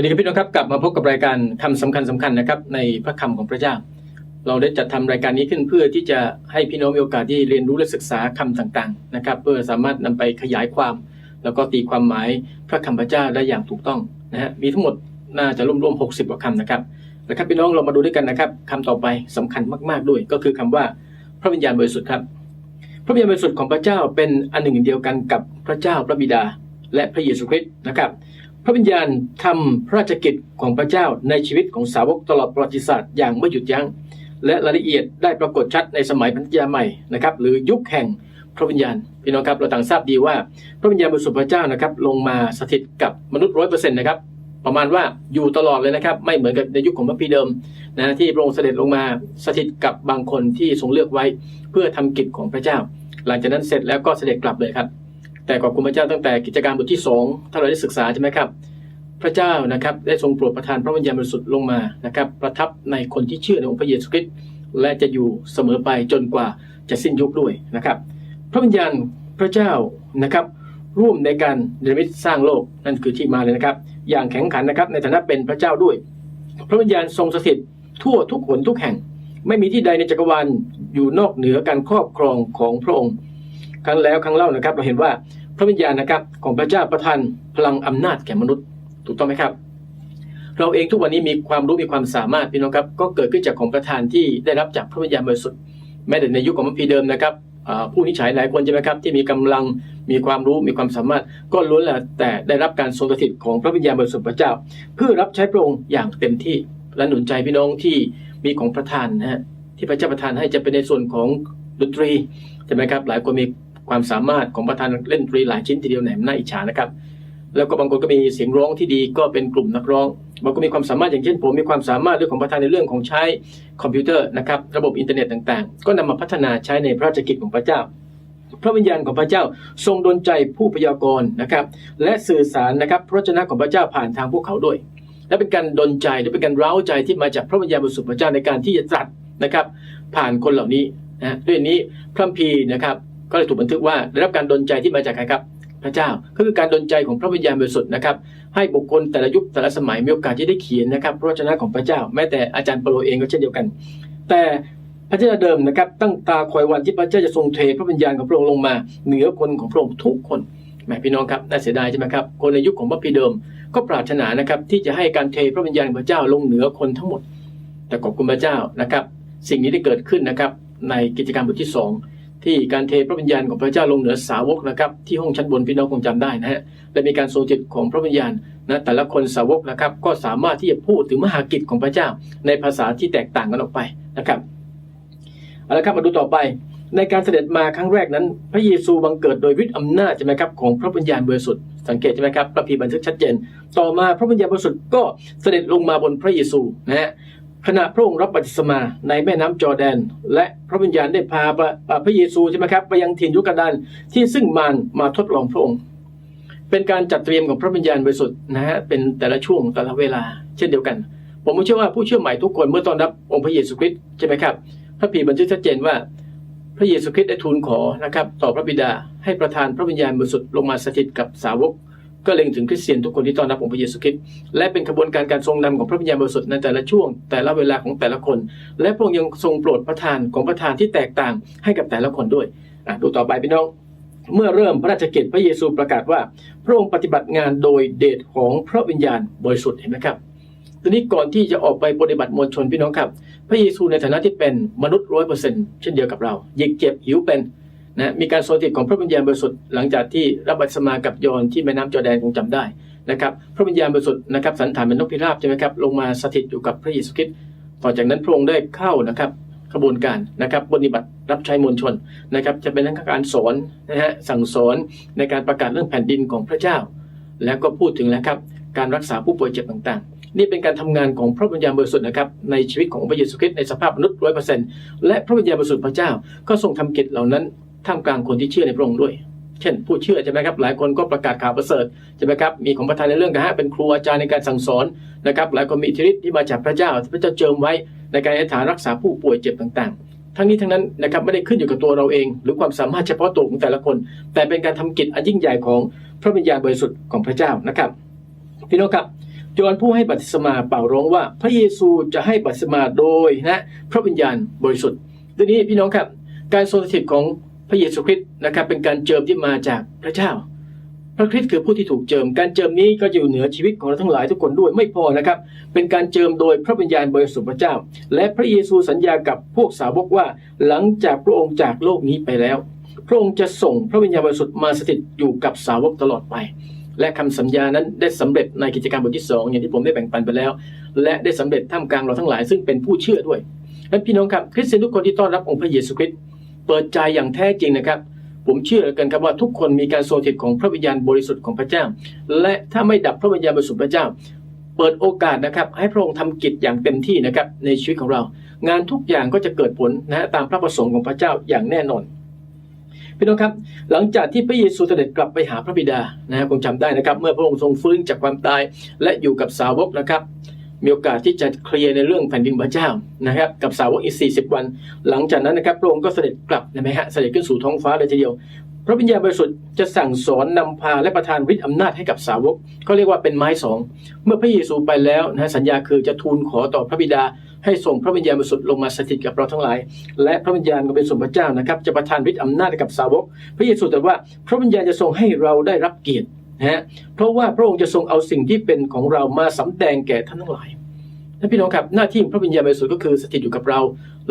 วัสดีครับพี่น้องครับกลับมาพบกับรายการคำสำคัญสำคัญนะครับ ในพระคำของพระเจ้า เราได้จัดทำรายการนี้ขึ้นเพื่อที่จะให้พี่น้องมีโอกาสที่เรียนรู้และศึกษาคำต่างๆนะครับ เพื่อสามารถนำไปขยายความ แล้วก็ตีความหมายพระคำพระเจ้าได้อย่างถูกต้องนะฮะมีทั้งหมดน่าจะรวมๆ60กว่าคำนะครับนะครับพี่น้องเรามาดูด้วยกันนะครับคำต่อไปสำคัญมากๆด้วยก็คือคำว่าพระวิญญาณบริสุทธิ์ครับ พระวิญญาณบริสุทธิ์ของพระเจ้าเป็นอันหนึ่งเดียวกันกับพระเจ้าพระบิดาและพระเยซูคริสต์นะครับ พระวิญญาณทำพระราชกิจของพระเจ้าในชีวิตของสาวกตลอดประวัติศาสตร์อย่างไม่หยุดยัง้ง และรายละเอียดได้ปรากฏชัดในสมัยพันธยาใหม่นะครับหรือยุคแห่งพระวิญญาณพี่น้องครับเราต่างทราบดีว่าพระวิญญาณบริสุทธิ์พระเจ้านะครับลงมาสถิตกับมนุษย์ร้อยเปอร์เซ็นต์นะครับประมาณว่าอยู่ตลอดเลยนะครับ ไม่เหมือนกับในยุคของพระพีเดิมนะที่พระองค์เสด็จลงมาสถิตกับบางคนที่ทรงเลือกไว้ เพื่อทำกิจของพระเจ้า หลังจากนั้นเสร็จแล้วก็เสด็จกลับเลยครับ แต่ขอบคุณพระเจ้าตั้งแต่กิจการบทที่สองถ้าเราได้ศึกษาใช่ไหมครับ พระเจ้านะครับได้ทรงโปรดประทานพระวิญญาณบริสุทธิ์ลงมานะครับ ประทับในคนที่เชื่อในองค์พระเยซูคริสต์และจะอยู่เสมอไปจนกว่าจะสิ้นยุคด้วยนะครับ พระวิญญาณพระเจ้านะครับ ร่วมในการเนรมิตสร้างโลกนั่นคือที่มาเลยนะครับ อย่างแข็งขันนะครับในฐานะเป็นพระเจ้าด้วย พระวิญญาณทรงสถิตทั่วทุกหนทุกแห่ง ไม่มีที่ใดในจักรวาลอยู่นอกเหนือการครอบครองของพระองค์ครั้งแล้วครั้งเล่านะครับ เราเห็นว่า ระวิญญาณนะครับของพระเจ้าประทานพลังอำนาจแก่มนุษย์ ถูกต้องไหมครับ เราเองทุกวันนี้มีความรู้มีความสามารถพี่น้องครับก็เกิดขึ้นจากของประทานที่ได้รับจากพระวิญญาณบริสุทธิ์แม้แต่ในยุคของพระพีเดิมนะครับผู้นิจฉัยหลายคนใช่ไหมครับที่มีกำลังมีความรู้มีความสามารถ ก็ล้วนแล้วแต่ได้รับการทรงสถิตของพระวิญญาณบริสุทธิ์พระเจ้า เพื่อรับใช้พระองค์อย่างเต็มที่และหนุนใจพี่น้องที่มีของประทานนะฮะที่พระเจ้าประทานให้จะเป็นในส่วนของดนตรีใช่ไหมครับหลายคนมี ความสามารถของประธานเล่นดนตรีหลายชิ้นทีเดียวแหนมน่าอิจฉานะครับ แล้วก็บางคนก็มีเสียงร้องที่ดีก็เป็นกลุ่มนักร้องบางคนมีความสามารถอย่างเช่นผมมีความสามารถเรื่องของประธานในเรื่องของใช้คอมพิวเตอร์นะครับระบบอินเทอร์เน็ตต่างๆ ก็นำมาพัฒนาใช้ในพระราชกิจของพระเจ้าพระวิญญาณของพระเจ้าทรงดลใจผู้พยากรณ์นะครับ และสื่อสารนะครับพระวจนะของพระเจ้าผ่านทางพวกเขาด้วย และเป็นการดลใจและเป็นการเร้าใจที่มาจากพระวิญญาณบริสุทธิ์พระเจ้าในการที่จะตรัสนะครับ ผ่านคนเหล่านี้นะด้วยนี้พระคัมภีนะครับ ก็เลยถูกบันทึกว่าได้รับการดลใจที่มาจากใครครับพระเจ้าก็คือการดลใจของพระวิญญาณบริสุทธิ์นะครับให้บุคคลแต่ละยุคแต่ละสมัยมีโอกาสที่ได้เขียนนะครับพระวจนะของพระเจ้า แม้แต่อาจารย์เปโลเองก็เช่นเดียวกัน แต่พระเจ้าเดิมนะครับตั้งตาคอยวันที่พระเจ้าจะทรงเทพระวิญญาณของพระองค์ลงมา เหนือคนของพระองค์ทุกคนแหมพี่น้องครับน่าเสียดายใช่ไหมครับคนในยุคของพระพีเดิม ก็ปรารถนานะครับที่จะให้การเทพระวิญญาณของพระเจ้าลงเหนือคนทั้งหมด แต่ขอบคุณพระเจ้านะครับ สิ่งนี้ได้เกิดขึ้นนะครับในกิจการบทที่สอง ที่การเทพระวิญญาณของพระเจ้าลงเหนือสาวกนะครับที่ห้องชั้นบนพี่น้องคงจำได้นะฮะและมีการทรงจิตของพระวิญญาณนะแต่ละคนสาวกนะครับก็สามารถที่จะพูดถึงมหากิจของพระเจ้า ในภาษาที่แตกต่างกันออกไปนะครับเอาละครับมาดูต่อไป ในการเสด็จมาครั้งแรกนั้น พระเยซูบังเกิดโดยฤทธิ์อำนาจใช่ไหมครับของพระวิญญาณบริสุทธิ์สังเกตใช่ไหมครับพระพีบันทึกชัดเจน ต่อมาพระวิญญาณบริสุทธิ์ก็เสด็จลงมาบนพระเยซูนะฮะ ขณะพระองค์รับบัพติศมาในแม่น้ำจอแดน และพระวิญญาณได้พาพระเยซูใช่ไหมครับไปยังถิ่นยุกันดานที่ซึ่งมารมาทดลองพระองค์ เป็นการจัดเตรียมของพระวิญญาณบริสุทธิ์นะฮะเป็นแต่ละช่วงแต่ละเวลา เช่นเดียวกัน ผมเชื่อว่าผู้เชื่อใหม่ทุกคนเมื่อตอนรับองค์พระเยซูคริสต์ใช่ไหมครับพระพีบันทึกชัดเจนว่า พระเยซูคริสต์ได้ทูลขอนะครับต่อพระบิดาให้ประทานพระวิญญาณบริสุทธิ์ลงมาสถิตกับสาวก ก็เล็งถึงคริสเตียนทุกคนที่ต้อนรับองค์พระเยซูคริสต์และเป็นขบวนการการทรงนำของพระวิญญาณบริสุทธิ์ในแต่ละช่วง แต่ละเวลาของแต่ละคน และพระองค์ยังทรงโปรดประทานของประทานที่แตกต่างให้กับแต่ละคนด้วยดูต่อไปพี่น้องเมื่อเริ่มพระราชกิจพระเยซูประกาศว่า พระองค์ปฏิบัติงานโดยเดชของพระวิญญาณบริสุทธิ์เห็นไหมครับทีนี้ก่อนที่จะออกไปปฏิบัติมวลชนพี่น้องครับ พระเยซูในฐานะที่เป็นมนุษย์ร้อยเปอร์เซ็นต์เช่นเดียวกับเราหยิกเจ็บหิวเป็น นะมีการทรงสถิตของพระวิญญาณบริสุทธิ์หลังจากที่รับบัติศมากับยอนที่แม่น้ำจอแดนคงจำได้นะครับพระวิญญาณบริสุทธิ์นะครับสันฐานเป็นนกพิราบใช่ไหมครับลงมาสถิตอยู่กับพระเยซูคริสต์ต่อจากนั้นพระองค์ได้เข้านะครับขบวนการนะครับปฏิบัติรับใช้มวลชนนะครับจะเป็นทั้งการสอนนะฮะสั่งสอนในการประกาศเรื่องแผ่นดินของพระเจ้า แล้วก็พูดถึงแล้วครับการรักษาผู้ป่วยเจ็บต่างๆ นี่เป็นการทำงานของพระวิญญาณบริสุทธิ์นะครับในชีวิตของพระเยซูคริสต์ในสภาพมนุษย์ร้อยเปอร์เซ็นต์และพระวิญญาณบริสุทธิ์พระเจ้าก็ทรงทำกิจเหล่านั้น ท่ามกลางคนที่เชื่อในพระองค์ด้วย เช่น ผู้เชื่อใช่ไหมครับ หลายคนก็ประกาศข่าวประเสริฐใช่ไหมครับ มีของประทานในเรื่องการเป็นครูอาจารย์ในการสั่งสอนนะครับ หลายคนมีอิทธิฤทธิ์ที่มาจากพระเจ้าที่พระเจ้าเจิมไว้ในการอธิษฐานรักษาผู้ป่วยเจ็บต่างๆ ทั้งนี้ทั้งนั้นนะครับไม่ได้ขึ้นอยู่กับตัวเราเอง หรือความสามารถเฉพาะตัวของแต่ละคน แต่เป็นการทำกิจอันยิ่งใหญ่ของพระวิญญาณบริสุทธิ์ของพระเจ้านะครับพี่น้องครับยนผู้ให้บัติศมาเป่าร้องว่า พระเยซูจะให้บัติศมาโดยนะพระวิญญาณบริสุทธิ์ทีนี้พี่น้องครับ การทรงสถิตของ พระเยซูคริสต์นะครับเป็นการเจิมที่มาจากพระเจ้า พระคริสต์คือผู้ที่ถูกเจิม การเจิมนี้ก็อยู่เหนือชีวิตของเราทั้งหลายทุกคนด้วยไม่พอนะครับ เป็นการเจิมโดยพระวิญญาณบริสุทธิ์พระเจ้า และพระเยซูสัญญากับพวกสาวกว่า หลังจากพระองค์จากโลกนี้ไปแล้ว พระองค์จะส่งพระวิญญาณบริสุทธิ์มาสถิตอยู่กับสาวกตลอดไปและคำสัญญานั้นได้สำเร็จในกิจการบทที่สองอย่างที่ผมได้แบ่งปันไปแล้ว และได้สำเร็จท่ามกลางเราทั้งหลายซึ่งเป็นผู้เชื่อด้วยและพี่น้องครับคริสเตียนทุกคนที่ต้อนรับองค์พระเยซูคริสต์ เปิดใจอย่างแท้จริงนะครับ ผมเชื่อกันครับว่าทุกคนมีการทรงสถิตของพระวิญญาณบริสุทธิ์ของพระเจ้า และถ้าไม่ดับพระวิญญาณบริสุทธิ์พระเจ้า เปิดโอกาสนะครับ ให้พระองค์ทำกิจอย่างเต็มที่นะครับในชีวิตของเรา งานทุกอย่างก็จะเกิดผลนะฮะตามพระประสงค์ของพระเจ้าอย่างแน่นอนพี่น้องครับหลังจากที่พระเยซูเสด็จกลับไปหาพระบิดานะฮะคงจำได้นะครับ เมื่อพระองค์ทรงฟื้นจากความตาย และอยู่กับสาวกนะครับ มีโอกาสที่จะเคลียร์ในเรื่องแผ่นดินพระเจ้านะครับ กับสาวกอีก 40 วัน หลังจากนั้นนะครับพระองค์ก็เสด็จกลับนะไหมฮะเสด็จขึ้นสู่ท้องฟ้าเลยทีเดียวพระวิญญาณบริสุทธิ์จะสั่งสอนนำพาและประทานฤทธิ์อำนาจให้กับสาวกเขาเรียกว่าเป็นไม้สอง เมื่อพระเยซูไปแล้วนะฮะสัญญาคือจะทูลขอต่อพระบิดา ให้ส่งพระวิญญาณบริสุทธิ์ลงมาสถิตกับเราทั้งหลาย และพระวิญญาณก็เป็นส่วนพระเจ้านะครับ จะประทานฤทธิ์อำนาจให้กับสาวก พระเยซูตรัสว่าพระวิญญาณจะทรงให้เราได้รับเกียรติ นะฮะเพราะว่าพระองค์จะทรงเอาสิ่งที่เป็นของเรามาสำแดงแก่ท่านทั้งหลายและพี่น้องครับหน้าที่ของพระวิญญาณบริสุทธิ์ก็คือสถิตอยู่กับเรา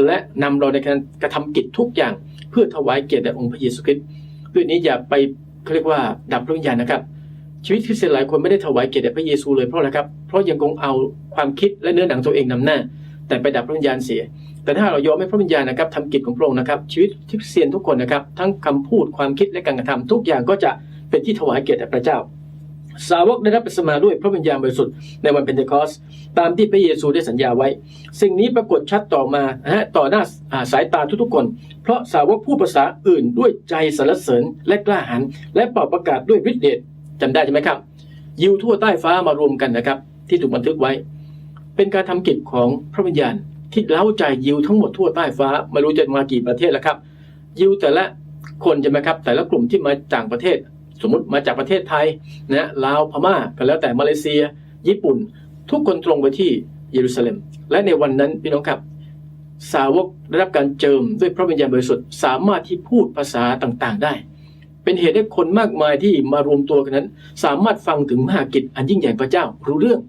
และนำเราในการกระทำกิจทุกอย่าง เพื่อถวายเกียรติแด่องค์พระเยซูคริสต์ด้วยนี้อย่าไปเขาเรียกว่าดับพระวิญญาณนะครับ ชีวิตคริสเตียนหลายคนไม่ได้ถวายเกียรติแด่พระเยซูเลยเพราะอะไรครับเพราะยังคงเอาความคิดและเนื้อหนังตัวเองนำหน้า แต่ไปดับพระวิญญาณเสีย แต่ถ้าเรายอมให้พระวิญญาณนะครับทำกิจของพระองค์นะครับชีวิตคริสเตียนทุกคนนะครับทั้งคำพูดความคิดและการกระทำทุกอย่างก็จะ เป็นที่ถวายเกียรติแด่พระเจ้า สาวกได้รับเป็นสมาด้วยพระวิญญาณบริสุทธิ์ในวันเพนเทคอสตามที่พระเยซูได้สัญญาไว้ สิ่งนี้ปรากฏชัดต่อมาฮะต่อหน้าาสายตาทุกๆคน เพราะสาวกผู้ภาษาอื่นด้วยใจสรรเสริญและกล้าหาญและเป่าประกาศด้วยฤทธิเดชจำได้ใช่ไหมครับ ยิวทั่วใต้ฟ้ามารวมกันนะครับ ที่ถูกบันทึกไว้ เป็นการทำกิจของพระวิญญาณที่เล้าใจยิวทั้งหมดทั่วใต้ฟ้าไม่รู้จะมากี่ประเทศแล้วครับ ยิวแต่ละคนใช่ไหมครับ แต่ละกลุ่มที่มาจากประเทศ สมมติมาจากประเทศไทยนะลาวพม่าก็แล้วแต่มาเลเซีย ญี่ปุ่น ทุกคนตรงไปที่เยรูซาเล็ม และในวันนั้นพี่น้องครับ สาวกได้รับการเจิมด้วยพระวิญญาณบริสุทธิ์สามารถที่พูดภาษาต่างๆ ได้ เป็นเหตุให้คนมากมายที่มารวมตัวกันนั้น สามารถฟังถึงมหากิจอันยิ่งใหญ่พระเจ้ารู้เรื่อง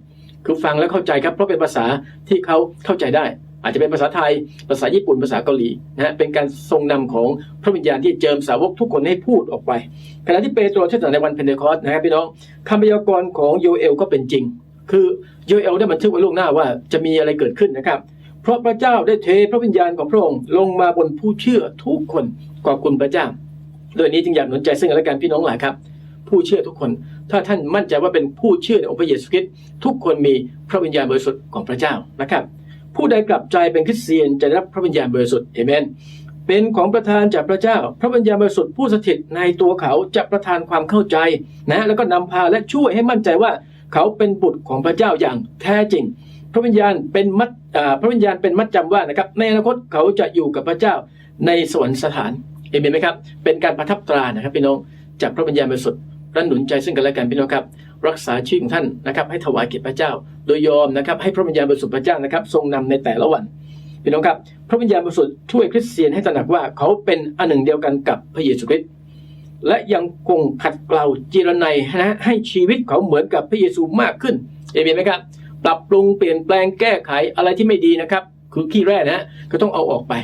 คือฟังแล้วเข้าใจครับเพราะเป็นภาษาที่เขาเข้าใจได้ อาจจะเป็นภาษาไทย ภาษาญี่ปุ่น ภาษาเกาหลีนะฮะ เป็นการทรงนำของพระวิญญาณที่เจิมสาวกทุกคนให้พูดออกไป ขณะที่เปโตรเช่นในวันเพนเทคอสนะครับพี่น้องคำพยากรณ์ของโยเอลก็เป็นจริง คือโยเอลได้บันทึกไว้ล่วงหน้าว่าจะมีอะไรเกิดขึ้นนะครับ เพราะพระเจ้าได้เทพระวิญญาณของพระองค์ลงมาบนผู้เชื่อทุกคนขอบคุณพระเจ้า โดยนี้จึงอยากหนุนใจซึ่งกันและกันพี่น้องหลายครับ ผู้เชื่อทุกคน ถ้าท่านมั่นใจว่าเป็นผู้เชื่อในองค์พระเยซูคริสต์ทุกคนมีพระวิญญาณบริสุทธิ์ของพระเจ้านะครับ ผู้ใดกลับใจเป็นคริสเตียนจะรับพระวิญญาณบริสุทธิ์เอเมนเป็นของประทานจากพระเจ้า พระวิญญาณบริสุทธิ์ผู้สถิตในตัวเขาจะประทานความเข้าใจนะแล้วก็นำพาและช่วยให้มั่นใจว่าเขาเป็นบุตรของพระเจ้าอย่างแท้จริง พระวิญญาณเป็นมัดพระวิญญาณเป็นมัดจำว่านะครับในอนาคตเขาจะอยู่กับพระเจ้าในสวรรคสถานเอเมนไหมครับเป็นการประทับตรานะครับพี่น้องจากพระวิญญาณบริสุทธิ์รันหนุนใจซึ่งกันและกันพี่น้องครับ รักษาชีวิตของท่านนะครับ ให้ถวายเกียรติพระเจ้า โดยยอมนะครับ ให้พระวิญญาณบริสุทธิ์พระเจ้านะครับ ทรงนำในแต่ละวันพี่น้องครับ พระวิญญาณบริสุทธิ์ช่วยคริสเตียนให้ตระหนักว่าเขาเป็นอันหนึ่งเดียวกันกับพระเยซูคริสต์และยังคงขัดเกลาจีรนัยนะให้ชีวิตเขาเหมือนกับพระเยซูมากขึ้นเอเมนไหมครับปรับปรุงเปลี่ยนแปลงแก้ไขอะไรที่ไม่ดีนะครับ คือขี้แร่นะฮะก็ต้องเอาออกไป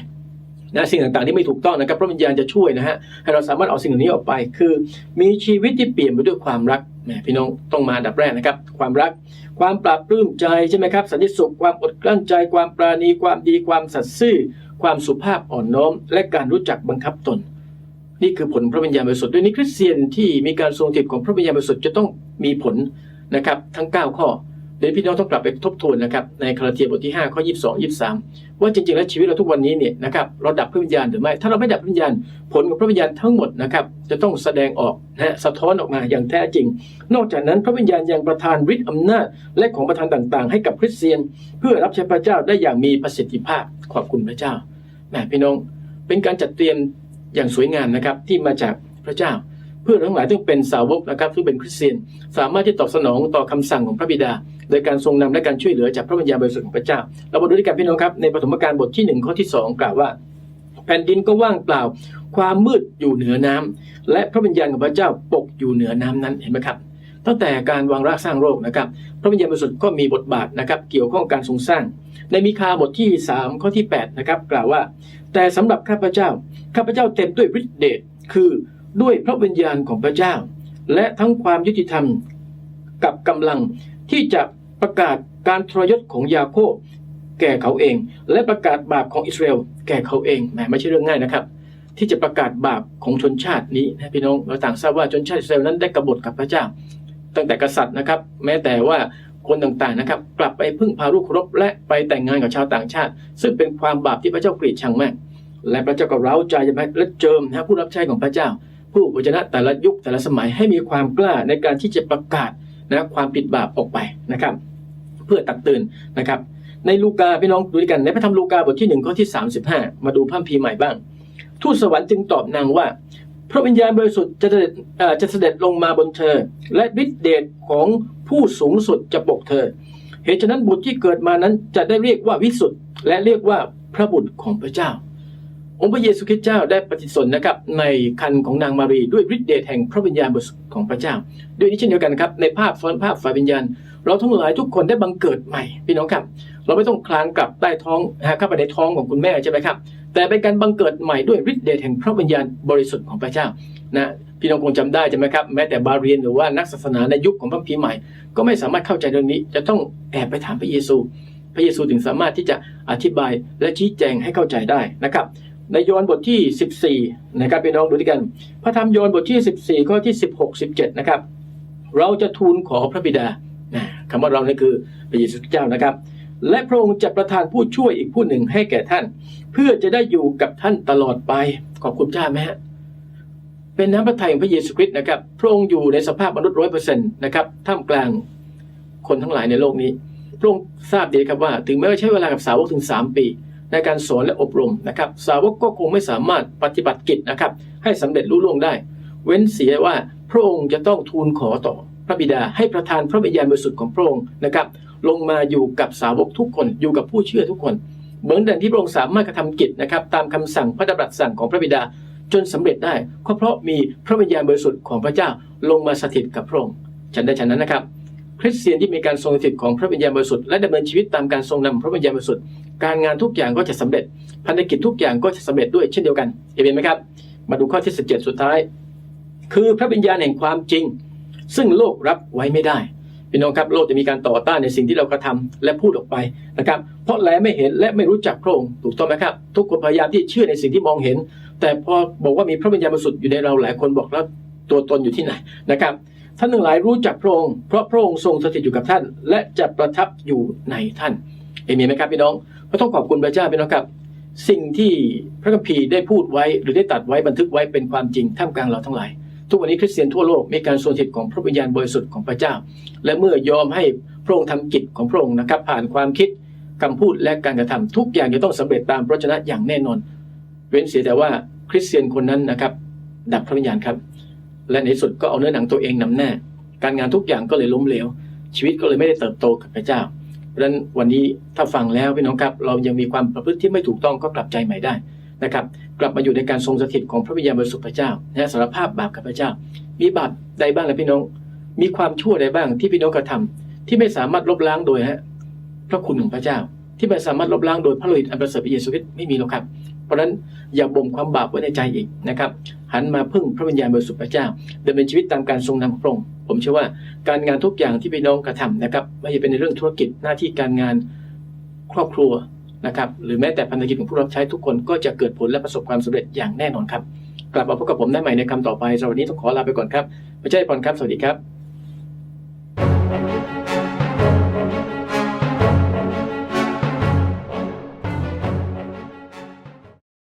นะสิ่งต่างๆที่ไม่ถูกต้องนะครับพระวิญญาณจะช่วยนะฮะให้เราสามารถเอาสิ่งเหล่านี้ออกไป คือ มีชีวิตที่เปลี่ยนไปด้วยความรักแหมพี่น้องต้องมาดับแรกนะครับ ความรัก ความปราบปลื้มใจใช่ไหมครับ สันติสุขความอดกลั้นใจ ความปราณีความดีความสัตย์ซื่อ ความสุภาพอ่อนน้อม และการรู้จักบังคับตน นี่คือผลพระวิญญาณบริสุทธิ์ด้วยนี้คริสเตียนที่มีการทรงติดของพระวิญญาณบริสุทธิ์จะต้องมีผลนะครับ ทั้ง 9 ข้อ เดี๋ยวพี่น้องต้องกลับไปทบทวนนะครับในคาราเทียบทที่5ข้อ22 23 ว่าจริงๆแล้วชีวิตเราทุกวันนี้เนี่ยนะครับเราดับพระวิญญาณหรือไม่ ถ้าเราไม่ดับพระวิญญาณ ผลของพระวิญญาณทั้งหมดนะครับจะต้องแสดงออกนะสะท้อนออกมาอย่างแท้จริง นอกจากนั้นพระวิญญาณยังประทานฤทธิ์อำนาจ และของประทานต่างๆ ให้กับคริสเตียน เพื่อรับใช้พระเจ้าได้อย่างมีประสิทธิภาพขอบคุณพระเจ้าแหมพี่น้องเป็นการจัดเตรียมอย่างสวยงามนะครับที่มาจากพระเจ้า เพื่อทั้งหลายที่เป็นสาวกนะครับซึ่งเป็นคริสเตียน สามารถที่ตอบสนองต่อคำสั่งของพระบิดา โดยการทรงนำและการช่วยเหลือจากพระวิญญาณบริสุทธิ์ของพระเจ้า เรามาดูด้วยกันพี่น้องครับในปฐมกาลบทที่หนึ่งข้อที่สองกล่าวว่า แผ่นดินก็ว่างเปล่า ความมืดอยู่เหนือน้ำและพระวิญญาณของพระเจ้าปกอยู่เหนือน้ำนั้นเห็นไหมครับตั้งแต่การวางรากสร้างโลกนะครับพระวิญญาณบริสุทธิ์ก็มีบทบาทนะครับเกี่ยวข้องการทรงสร้าง ในมีคาบทที่ 3 ข้อที่8นะครับกล่าวว่า แต่สำหรับข้าพเจ้า ข้าพเจ้าเต็มด้วยฤทธิเดชคือ ด้วยพระวิญญาณของพระเจ้า และทั้งความยุติธรรมกับกำลังที่จะประกาศการทรยศของยาโคบแก่เขาเอง และประกาศบาปของอิสราเอลแก่เขาเองแหมไม่ใช่เรื่องง่ายนะครับ ที่จะประกาศบาปของชนชาตินี้นะพี่น้องเราต่างทราบว่าชนชาติอิสราเอลนั้นได้กบฏกับพระเจ้า ตั้งแต่กษัตริย์นะครับ แม้แต่ว่าคนต่างๆนะครับ กลับไปพึ่งพาลูกครพและไปแต่งงานกับชาวต่างชาติ ซึ่งเป็นความบาปที่พระเจ้าเกลียดชังมาก และพระเจ้าก็เร้าใจและเจิมนะผู้รับใช้ของพระเจ้า ผู้อุปจนะแต่ละยุคแต่ละสมัยให้มีความกล้าในการที่จะประกาศนะความผิดบาปออกไปนะครับ เพื่อตักเตือนนะครับ ในลูกาพี่น้องดูด้วยกันในพระธรรมลูกาบทที่หนึ่งข้อที่ 35 มาดูพระคัมภีใหม่บ้าง ทูตสวรรค์จึงตอบนางว่า พระวิญญาณบริสุทธิ์จะเสด็จจะเสด็จลงมาบนเธอ และฤทธิเดชของผู้สูงสุดจะปกเธอ เหตุฉะนั้นบุตรที่เกิดมานั้นจะได้เรียกว่าวิสุทธ์และเรียกว่าพระบุตรของพระเจ้า องค์พระเยซูคริสต์เจ้าได้ปฏิสนนะครับในคันของนางมารีด้วยฤทธิเดชแห่งพระวิญญาณบริสุทธิ์ของพระเจ้า ด้วยนี้เช่นเดียวกันครับในภาพซ้อนภาพฝ่ายวิญญาณ เราทั้งหลายทุกคนได้บังเกิดใหม่พี่น้องครับ เราไม่ต้องคลานกลับใต้ท้องหาเข้าไปในท้องของคุณแม่ใช่ไหมครับ แต่เป็นการบังเกิดใหม่ด้วยฤทธิเดชแห่งพระวิญญาณบริสุทธิ์ของพระเจ้านะพี่น้องคงจำได้ใช่ไหมครับแม้แต่บาเรียนหรือว่านักศาสนาในยุคของพระคัมภีใหม่ ก็ไม่สามารถเข้าใจเรื่องนี้ จะต้องแอบไปถามพระเยซู พระเยซูถึงสามารถที่จะอธิบายและชี้แจงให้เข้าใจได้นะครับ ในยอห์นบทที่ 14 นะครับพี่น้องดูด้วยกัน พระธรรมยอห์นบทที่ 14 ข้อที่ 16 17 นะครับ เราจะทูลขอพระบิดาคำว่าเรานี่คือพระเยซูคริสต์เจ้านะครับ และพระองค์จะประทานผู้ช่วยอีกผู้หนึ่งให้แก่ท่าน เพื่อจะได้อยู่กับท่านตลอดไปขอบคุณเจ้าไหมฮะเป็นน้ำพระทัยของพระเยซูคริสต์นะครับ พระองค์อยู่ในสภาพมนุษย์ร้อยเปอร์เซ็นต์นะครับท่ามกลางคนทั้งหลายในโลกนี้ พระองค์ทราบดีครับว่า ถึงแม้ว่าใช้เวลากับสาวกถึง 3 ปี ในการสอนและอบรมนะครับ สาวกก็คงไม่สามารถปฏิบัติกิจนะครับ ให้สำเร็จรุ่ล่วงได้ เว้นเสียว่าพระองค์จะต้องทูลขอต่อพระบิดาให้ประทานพระวิญญาณบริสุทธิ์ของพระองค์นะครับ ลงมาอยู่กับสาวกทุกคนอยู่กับผู้เชื่อทุกคน เหมือนดังที่พระองค์สามารถกระทำกิจนะครับ ตามคำสั่งพระดำรัสสั่งของพระบิดาจนสำเร็จได้ก็เพราะมีพระวิญญาณบริสุทธิ์ของพระเจ้าลงมาสถิตกับพระองค์ฉันได้ฉันนั้นนะครับ คริสเตียนที่มีการทรงสถิตของพระวิญญาณบริสุทธิ์และดำเนินชีวิตตามการทรงนำพระวิญญาณบริสุทธิ์การงานทุกอย่างก็จะสำเร็จพันธกิจทุกอย่างก็จะสำเร็จด้วยเช่นเดียวกันเห็นไหมครับ มาดูข้อที่ 17 สุดท้าย คือพระวิญญาณแห่งความจริง ซึ่งโลกรับไว้ไม่ได้พี่น้องครับโลกจะมีการต่อต้านในสิ่งที่เรากระทำและพูดออกไปนะครับ เพราะแลไม่เห็นและไม่รู้จักพระองค์ถูกต้องไหมครับ ทุกคนพยายามที่เชื่อในสิ่งที่มองเห็น แต่พอบอกว่ามีพระวิญญาณบริสุทธิ์อยู่ในเราหลายคนบอกแล้วตัวตนอยู่ที่ไหนนะครับ ท่านทั้งหลายรู้จักพระองค์เพราะพระองค์ทรงสถิตอยู่กับท่าน และจะประทับอยู่ในท่านเอเมนไหมครับพี่น้องก็ต้องขอบคุณพระเจ้าพี่น้องครับ สิ่งที่พระคัมภีร์ได้พูดไว้หรือได้ตัดไว้บันทึกไว้เป็นความจริงท่ามกลางเราทั้งหลาย ทุกวันนี้คริสเตียนทั่วโลกมีการทรงสถิตของพระวิญญาณบริสุทธิ์ของพระเจ้า และเมื่อยอมให้พระองค์ทำกิจของพระองค์นะครับ ผ่านความคิดคำพูดและการกระทำทุกอย่างจะต้องสำเร็จตามพระชนะอย่างแน่นอน เว้นเสียแต่ว่าคริสเตียนคนนั้นนะครับ ดับพระวิญญาณครับ และในสุดก็เอาเนื้อหนังตัวเองนำหน้า การงานทุกอย่างก็เลยล้มเหลว ชีวิตก็เลยไม่ได้เติบโตกับพระเจ้า เพราะฉะนั้นวันนี้ถ้าฟังแล้วพี่น้องครับ เรายังมีความประพฤติที่ไม่ถูกต้องก็กลับใจใหม่ได้นะครับ กลับมาอยู่ในการทรงสถิตของพระวิญญาณบริสุทธิ์พระเจ้านะสารภาพบาปกับพระเจ้า มีบาปใดบ้างล่ะพี่น้อง มีความชั่วใดบ้างที่พี่น้องกระทำที่ไม่สามารถลบล้างโดยฮะพระคุณของพระเจ้า ที่ไม่สามารถลบล้างโดยพระโลหิตอันประเสริฐพระเยซูคริสต์ไม่มีหรอกครับ เพราะฉะนั้นอย่าบ่มความบาปไว้ในใจอีกนะครับ หันมาพึ่งพระวิญญาณบริสุทธิ์พระเจ้าดำเนินชีวิตตามการทรงนำของพระองค์ผมเชื่อว่าการงานทุกอย่างที่พี่น้องกระทำนะครับไม่ว่าจะเป็นในเรื่องธุรกิจหน้าที่การงานครอบครัวนะครับหรือแม้แต่พันธกิจของผู้รับใช้ทุกคนก็จะเกิดผลและประสบความสำเร็จอย่างแน่นอนครับ กลับมาพบกับผมได้ใหม่ในคำต่อไปสำหรับวันนี้ต้องขอลาไปก่อนครับพระเจ้าอวยพรครับสวัสดีครับ